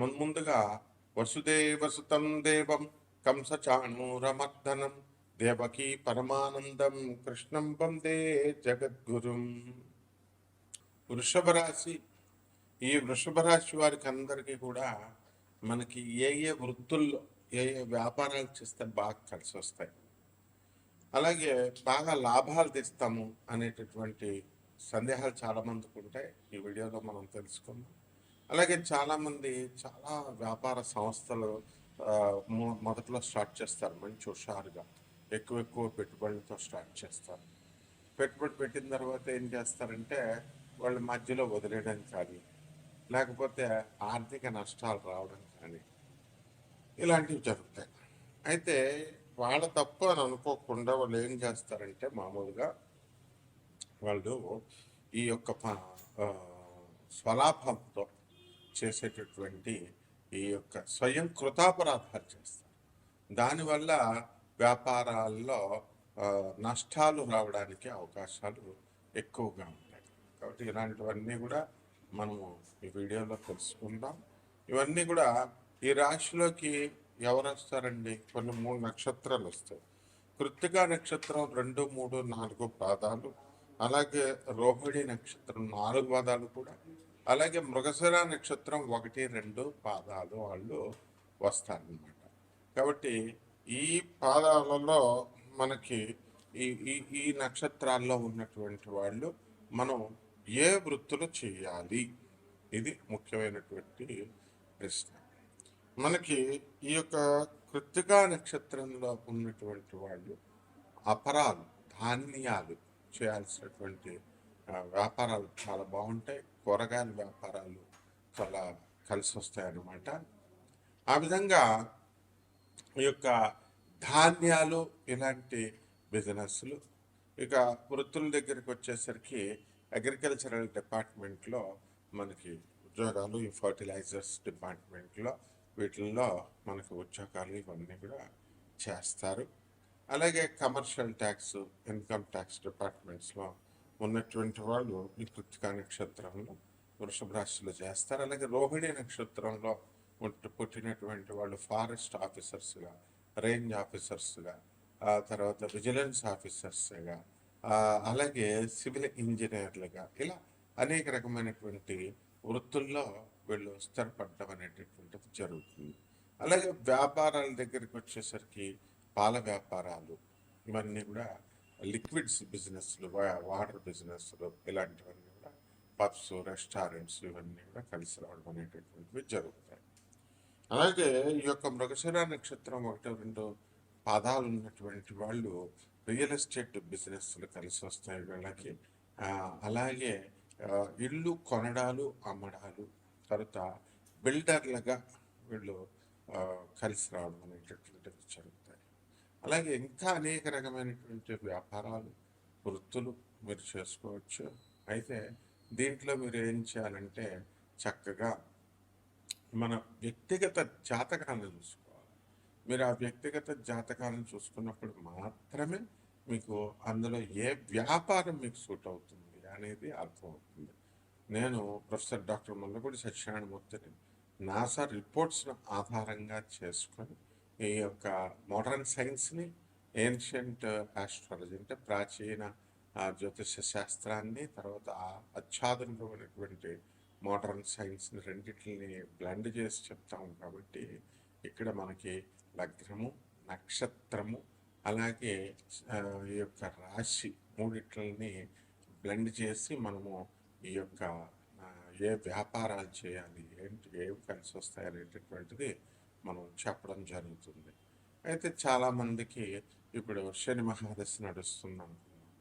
మున్ ముందుగా వసుదేవసుతం దేవం కంసచాణూరమర్దనం దేవకీ పరమానందం కృష్ణం వందే జగద్గురుం. వృషభ రాశి ఈ వృషభ రాశి వారికి అందరికీ కూడా మనకి ఏ ఏ వృత్తుల్లో ఏ ఏ వ్యాపారాలు చేస్తే బాగా కలిసి వస్తాయి. అలాగే బాగా లాభాలు తెస్తాము అనేటటువంటి సందేహాలు చాలామందికి ఉంటాయి. ఈ వీడియోలో మనం తెలుసుకుందాం. అలాగే చాలామంది చాలా వ్యాపార సంస్థలు మొదట్లో స్టార్ట్ చేస్తారు మంచి హుషారుగా. ఎక్కువ ఎక్కువ పెట్టుబడులతో స్టార్ట్ చేస్తారు. పెట్టుబడి పెట్టిన తర్వాత ఏం చేస్తారంటే వాళ్ళు మధ్యలో వదిలేయడం కానీ లేకపోతే ఆర్థిక నష్టాలు రావడం కానీ ఇలాంటివి జరుగుతాయి. అయితే వాళ్ళ తప్పు అని అనుకోకుండా వాళ్ళు ఏం చేస్తారంటే మామూలుగా వాళ్ళు ఈ యొక్క ప- స్వలాభంతో చేసేటటువంటి ఈ యొక్క స్వయం కృతాపరాధాలు చేస్తారు. దానివల్ల వ్యాపారాల్లో నష్టాలు రావడానికి అవకాశాలు ఎక్కువగా ఉంటాయి. కాబట్టి ఇలాంటివన్నీ కూడా మనము ఈ వీడియోలో తెలుసుకుందాం. ఇవన్నీ కూడా ఈ రాశిలోకి ఎవరు వస్తారండి? కొన్ని మూడు నక్షత్రాలు వస్తాయి. కృత్తికా నక్షత్రం రెండు మూడు నాలుగు పాదాలు. అలాగే రోహిణి నక్షత్రం నాలుగు పాదాలు కూడా. అలాగే మృగశిర నక్షత్రం ఒకటి రెండు పాదాలు వాళ్ళు వస్తారనమాట కాబట్టి ఈ పాదాలలో మనకి ఈ ఈ ఈ నక్షత్రాల్లో ఉన్నటువంటి వాళ్ళు మనం ఏ వృత్తులు చేయాలి? ఇది ముఖ్యమైనటువంటి ప్రశ్న. మనకి ఈ యొక్క కృత్తికా నక్షత్రంలో ఉన్నటువంటి వాళ్ళు అపరాలు ధాన్యాలు చేయాల్సినటువంటి వ్యాపారాలు చాలా బాగుంటాయి. కూరగాయల వ్యాపారాలు చాలా కలిసి వస్తాయన్నమాట. ఆ విధంగా ఈ యొక్క ధాన్యాలు ఇలాంటి బిజినెస్లు ఇక వృత్తుల దగ్గరికి వచ్చేసరికి అగ్రికల్చరల్ డిపార్ట్మెంట్లో మనకి ఉద్యోగాలు ఈ ఫర్టిలైజర్స్ డిపార్ట్మెంట్లో వీటిల్లో మనకు ఉద్యోగాలు ఇవన్నీ కూడా చేస్తారు. అలాగే కమర్షియల్ ట్యాక్స్ ఇన్కమ్ ట్యాక్స్ డిపార్ట్మెంట్స్లో ఉన్నటువంటి వాళ్ళు ఈ కృతికా నక్షత్రంలో వృషభ రాశిలో చేస్తారు. అలాగే రోహిణి నక్షత్రంలో పుట్టినటువంటి వాళ్ళు ఫారెస్ట్ ఆఫీసర్స్గా రేంజ్ ఆఫీసర్స్గా ఆ తర్వాత విజిలెన్స్ ఆఫీసర్స్గా అలాగే సివిల్ ఇంజనీర్లుగా ఇలా అనేక రకమైనటువంటి వృత్తుల్లో వీళ్ళు స్థిరపడడం అనేటటువంటిది జరుగుతుంది. అలాగే వ్యాపారాల దగ్గరికి వచ్చేసరికి పాల వ్యాపారాలు ఇవన్నీ కూడా లిక్విడ్స్ బిజినెస్లు వాటర్ బిజినెస్లు ఇలాంటివన్నీ కూడా పబ్స్ రెస్టారెంట్స్ ఇవన్నీ కూడా కలిసి రావడం అనేటటువంటివి జరుగుతాయి. అలాగే ఈ యొక్క మృగశిర నక్షత్రం ఒకటి రెండు పాదాలు ఉన్నటువంటి వాళ్ళు రియల్ ఎస్టేట్ బిజినెస్లు కలిసి వస్తాయి వీళ్ళకి. అలాగే ఇల్లు కొనడాలు అమ్మడాలు తర్వాత బిల్డర్లుగా వీళ్ళు కలిసి రావడం అనేటటువంటివి జరుగుతాయి అలాగే ఇంకా అనేక రకమైనటువంటి వ్యాపారాలు వృత్తులు మీరు చేసుకోవచ్చు. అయితే దీంట్లో మీరు ఏం చేయాలంటే చక్కగా మన వ్యక్తిగత జాతకాలను చూసుకోవాలి. మీరు ఆ వ్యక్తిగత జాతకాలను చూసుకున్నప్పుడు మాత్రమే మీకు అందులో ఏ వ్యాపారం మీకు సూట్ అవుతుంది అనేది అర్థమవుతుంది. నేను ప్రొఫెసర్ డాక్టర్ మల్లపూడి సత్యనారాయణమూర్తిని నాసా రిపోర్ట్స్ను ఆధారంగా చేసుకొని ఈ యొక్క మోడర్న్ సైన్స్ని ఏన్షియంట్ ఆస్ట్రాలజీ అంటే ప్రాచీన జ్యోతిష శాస్త్రాన్ని తర్వాత అత్యాధునికమైనటువంటి మోడర్న్ సైన్స్ని రెండింటిని బ్లెండ్ చేసి చెప్తాము కాబట్టి ఇక్కడ మనకి లగ్నము నక్షత్రము అలాగే ఈ యొక్క రాశి మూడిట్లని బ్లెండ్ చేసి మనము ఈ యొక్క ఏ వ్యాపారాలు చేయాలి ఏంటి ఏవి కలిసి వస్తాయి అనేటటువంటిది మనం చెప్పడం జరుగుతుంది. అయితే చాలామందికి ఇప్పుడు శని మహాదశ నడుస్తుంది అనుకున్నాం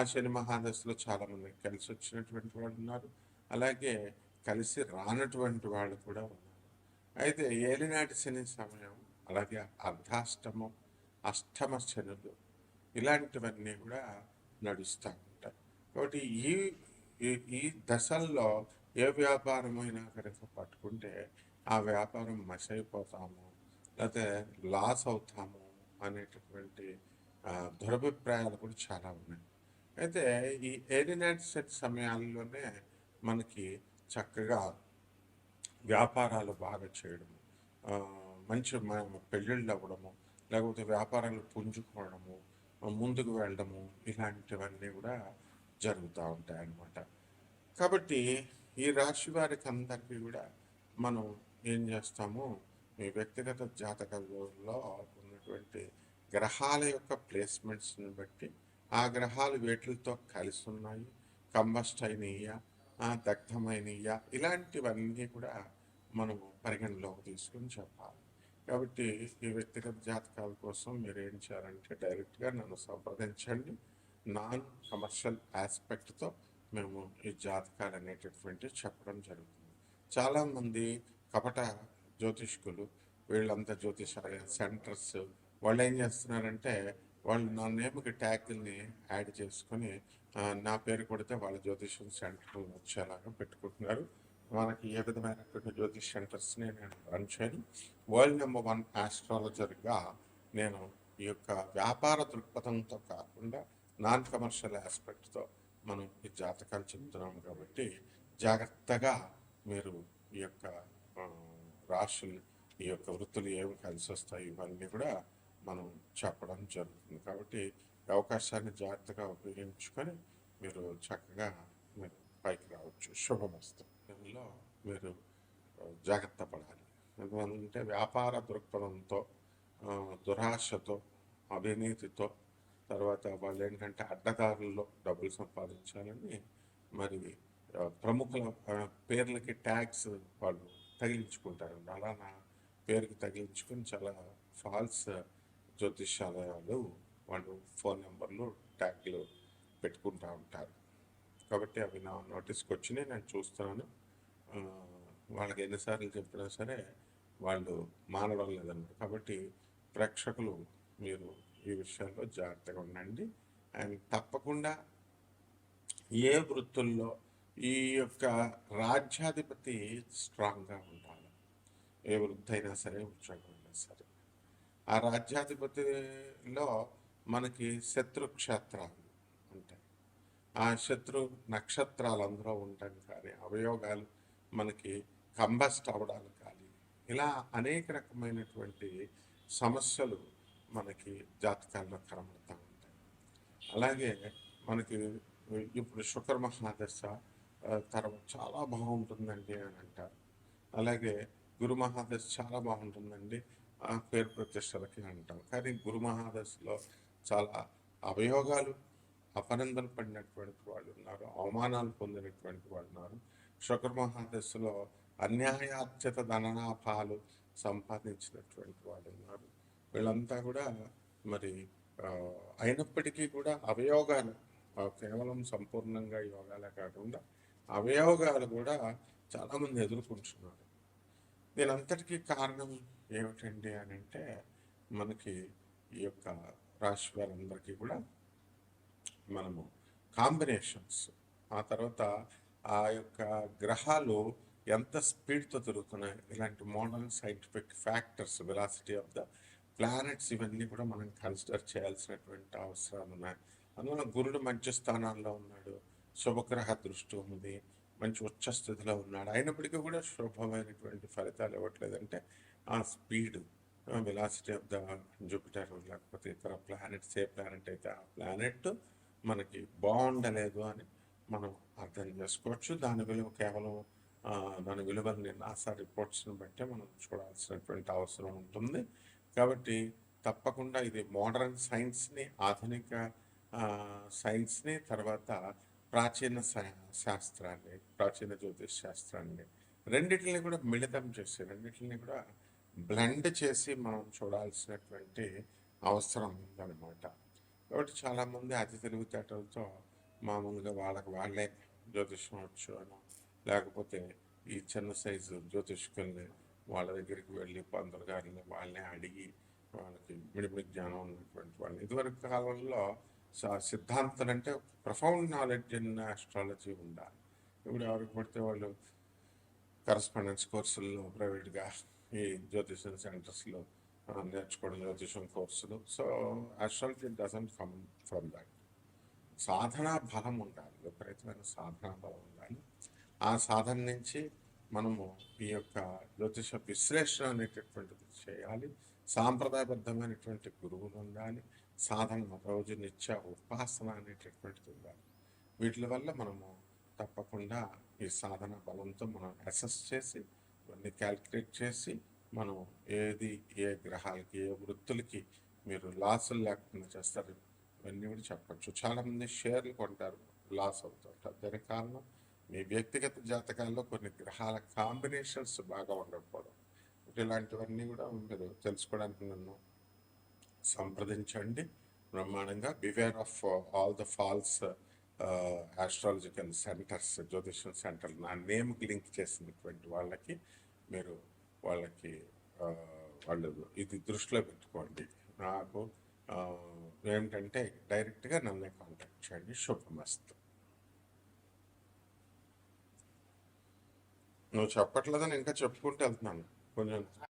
ఆ శని మహాదశలో చాలామందికి కలిసి వచ్చినటువంటి వాళ్ళు ఉన్నారు. అలాగే కలిసి రానటువంటి వాళ్ళు కూడా ఉన్నారు. అయితే ఏలినాటి శని సమయం అలాగే అర్ధాష్టమం అష్టమ శనులు ఇలాంటివన్నీ కూడా నడుస్తూ ఉంటాయి. కాబట్టి ఈ ఈ- ఈ దశల్లో ఏ వ్యాపారమైనా కనుక పట్టుకుంటే ఆ వ్యాపారం మసైపోతాము లేకపోతే లాస్ అవుతాము అనేటటువంటి దురభిప్రాయాలు కూడా చాలా ఉన్నాయి. అయితే ఈ ఏలినాటి సెట్ సమయాల్లోనే మనకి చక్కగా వ్యాపారాలు బాగా చేయడము మంచి పెళ్ళిళ్ళు అవ్వడము లేకపోతే వ్యాపారాలు పుంజుకోవడము ముందుకు వెళ్ళడము ఇలాంటివన్నీ కూడా జరుగుతూ ఉంటాయి అన్నమాట కాబట్టి ఈ రాశి వారికి అందరికీ కూడా మనం ఏం చేస్తాము మీ వ్యక్తిగత జాతకంలో ఉన్నటువంటి గ్రహాల యొక్క ప్లేస్మెంట్స్ని బట్టి ఆ గ్రహాలు వేటితో కలిసి ఉన్నాయి. కంబస్ట్ అయినయ్యా దగ్ధమైనయ్యా ఇలాంటివన్నీ కూడా మనము పరిగణలోకి తీసుకుని చెప్పాలి. కాబట్టి ఈ వ్యక్తిగత జాతకాల కోసం మీరు ఏం చేయాలంటే డైరెక్ట్గా నన్ను సంప్రదించండి. నాన్ కమర్షియల్ ఆస్పెక్ట్తో మేము ఈ జాతకాలు అనేటటువంటి చెప్పడం జరుగుతుంది. చాలామంది కపట జ్యోతిష్కులు వీళ్ళంతా జ్యోతిష సెంటర్స్. వాళ్ళు ఏం చేస్తున్నారంటే వాళ్ళు నా నేమ్కి ట్యాగ్ని యాడ్ చేసుకొని నా పేరు కొడితే వాళ్ళ జ్యోతిష్యం సెంటర్ వచ్చేలాగా పెట్టుకుంటున్నారు. మనకి ఏ విధమైనటువంటి జ్యోతిష్ సెంటర్స్ని నేను రన్ చేయను. వరల్డ్ నెంబర్ వన్ ఆస్ట్రాలజర్గా నేను ఈ యొక్క వ్యాపార దృక్పథంతో కాకుండా నాన్ కమర్షియల్ ఆస్పెక్ట్తో మనం ఈ జాతకాలు చెప్తున్నాం కాబట్టి జాగ్రత్తగా మీరు ఈ యొక్క రాశులు ఈ యొక్క వృత్తులు ఏమి కలిసి వస్తాయి ఇవన్నీ కూడా మనం చెప్పడం జరుగుతుంది. కాబట్టి అవకాశాన్ని జాగ్రత్తగా ఉపయోగించుకొని మీరు చక్కగా మీరు పైకి రావచ్చు. శుభమస్తు. దీనిలో మీరు జాగ్రత్త పడాలి. ఎందుకంటే వ్యాపార దృక్పథంతో దురాశతో అవినీతితో తర్వాత వాళ్ళు ఏంటంటే అడ్డదారుల్లో డబ్బులు సంపాదించాలని మరి ప్రముఖుల పేర్లకి ట్యాక్స్ వాళ్ళు తగిలించుకుంటారు. అలా నా పేరుకి తగిలించుకుని చాలా ఫాల్స్ జ్యోతిష్యాలయాలు వాళ్ళు ఫోన్ నెంబర్లు ట్యాగ్లు పెట్టుకుంటూ ఉంటారు. కాబట్టి అవి నా నోటీస్కి వచ్చినాయి నేను చూస్తున్నాను. వాళ్ళకి ఎన్నిసార్లు చెప్పినా సరే వాళ్ళు మానడం లేదన్నమాట కాబట్టి ప్రేక్షకులు మీరు ఈ విషయాల్లో జాగ్రత్తగా ఉండండి. అండ్ తప్పకుండా ఏ వృత్తుల్లో ఈ యొక్క రాజ్యాధిపతి స్ట్రాంగ్గా ఉండాలి. ఏ వృద్ధైనా సరే ఉద్యోగం అయినా సరే. ఆ రాజ్యాధిపతిలో మనకి శత్రు క్షేత్రాలు ఉంటాయి. ఆ శత్రు నక్షత్రాలు అందులో ఉండడం కానీ అవయోగాలు మనకి కంబస్ట్ అవడాలు కానీ ఇలా అనేక రకమైనటువంటి సమస్యలు మనకి జాతకాల్లో కనబడుతూ ఉంటాయి. అలాగే మనకి ఇప్పుడు శుక్ర మహాదశ తర్వాత చాలా బాగుంటుందండి అని అంటారు. అలాగే గురు మహాదశ చాలా బాగుంటుందండి. ఆ పేరు ప్రతిష్టలకి అంటాం. కానీ గురు మహాదశలో చాలా అవయోగాలు అపనందన పడినటువంటి వాళ్ళు ఉన్నారు అవమానాలు పొందినటువంటి వాళ్ళు ఉన్నారు. శుక్ర మహాదశలో అన్యాయార్జిత ధననాభాలు సంపాదించినటువంటి వాళ్ళు ఉన్నారు. వీళ్ళంతా కూడా మరి అయినప్పటికీ కూడా అవయోగాలు కేవలం సంపూర్ణంగా యోగాలే కాకుండా అవయోగాలు కూడా చాలామంది ఎదుర్కొంటున్నారు దీని అంతటికీ కారణం ఏమిటండి అని అంటే మనకి ఈ యొక్క రాశి వారందరికీ కూడా మనము కాంబినేషన్స్ ఆ తర్వాత ఆ యొక్క గ్రహాలు ఎంత స్పీడ్తో తిరుగుతున్నాయి ఇలాంటి modern scientific factors velocity of the planets ఇవన్నీ కూడా మనం కన్సిడర్ చేయాల్సినటువంటి అవసరాలు ఉన్నాయి. అందువల్ల గురుడు మంచి స్థానాల్లో ఉన్నాడు శుభగ్రహ దృష్టి ఉంది మంచి ఉచ్చస్థితిలో ఉన్నాడు. అయినప్పటికీ కూడా శుభమైనటువంటి ఫలితాలు ఇవ్వట్లేదంటే ఆ speed velocity of the Jupiter లేకపోతే ఇతర ప్లానెట్స్ ఏ ప్లానెట్ అయితే ఆ ప్లానెట్ మనకి బాగుండలేదు అని మనం అర్థం చేసుకోవచ్చు. దాని విలువ కేవలం దాని విలువల్ని నాసా రిపోర్ట్స్ని బట్టి మనం చూడాల్సినటువంటి అవసరం ఉంటుంది. కాబట్టి తప్పకుండా ఇది మోడర్న్ సైన్స్ని ఆధునిక సైన్స్ని తర్వాత ప్రాచీన శా- శాస్త్రాన్ని ప్రాచీన జ్యోతిష్ శాస్త్రాన్ని రెండిటిని కూడా మిళితం చేసి రెండిటిని కూడా బ్లెండ్ చేసి మనం చూడాల్సినటువంటి అవసరం ఉందన్నమాట. కాబట్టి చాలామంది అతి తెలివితేటలతో మామూలుగా వాళ్ళకి వాళ్ళే జ్యోతిష్యం వచ్చు అని లేకపోతే ఈ చిన్న సైజు జ్యోతిష్కుల్ని వాళ్ళ దగ్గరికి వెళ్ళి పంతులు గారిని వాళ్ళని అడిగి వాళ్ళకి మిడిమిడి జ్ఞానం ఉన్నటువంటి వాళ్ళని. ఇదివరకు కాలంలో స- సిద్ధాంతాలు అంటే ప్రొఫౌండ్ నాలెడ్జ్ ఇన్ ఆస్ట్రాలజీ ఉండాలి. ఇప్పుడు ఎవరికి పడితే వాళ్ళు కరస్పాండెన్స్ కోర్సుల్లో ప్రైవేట్గా ఈ జ్యోతిషం సెంటర్స్లో నేర్చుకోవడం జ్యోతిషం కోర్సులు. So astrology doesn't come from that. సాధనా బలం ఉండాలి విపరీతమైన సాధనా బలం ఉండాలి. ఆ సాధన నుంచి మనము ఈ యొక్క జ్యోతిష విశ్లేషణ అనేటటువంటిది చేయాలి. సాంప్రదాయబద్ధమైనటువంటి గురువులు ఉండాలి. సాధన రోజు నిత్య ఉపాసన అనేటటువంటిది ఉండాలి. వీటి వల్ల మనము తప్పకుండా ఈ సాధన బలంతో మనం అసెస్ చేసి ఇవన్నీ క్యాల్కులేట్ చేసి మనం ఏది ఏ గ్రహాలకి ఏ వృత్తులకి మీరు లాసులు లేకుండా చేస్తారు ఇవన్నీ కూడా చెప్పచ్చు. చాలామంది షేర్లు కొంటారు లాస్ అవుతుంటారు దానికి కారణం మీ వ్యక్తిగత జాతకాల్లో కొన్ని గ్రహాల కాంబినేషన్స్ బాగా ఉండకపోవడం. ఇలాంటివన్నీ కూడా మీరు తెలుసుకోవడానికి నన్ను సంప్రదించండి. బ్రహ్మాండంగా beware of all the false astrological centres జ్యోతిషం సెంటర్ నా నేమ్కి లింక్ చేసినటువంటి వాళ్ళకి మీరు వాళ్ళకి uh, వాళ్ళు ఇది దృష్టిలో పెట్టుకోండి. నాకు uh, ఏంటంటే ఏమిటంటే డైరెక్ట్గా నన్నే కాంటాక్ట్ చేయండి. శుభమస్తు. నువ్వు చెప్పట్లేదని ఇంకా చెప్పుకుంటూ వెళ్తున్నాను. కొంచెం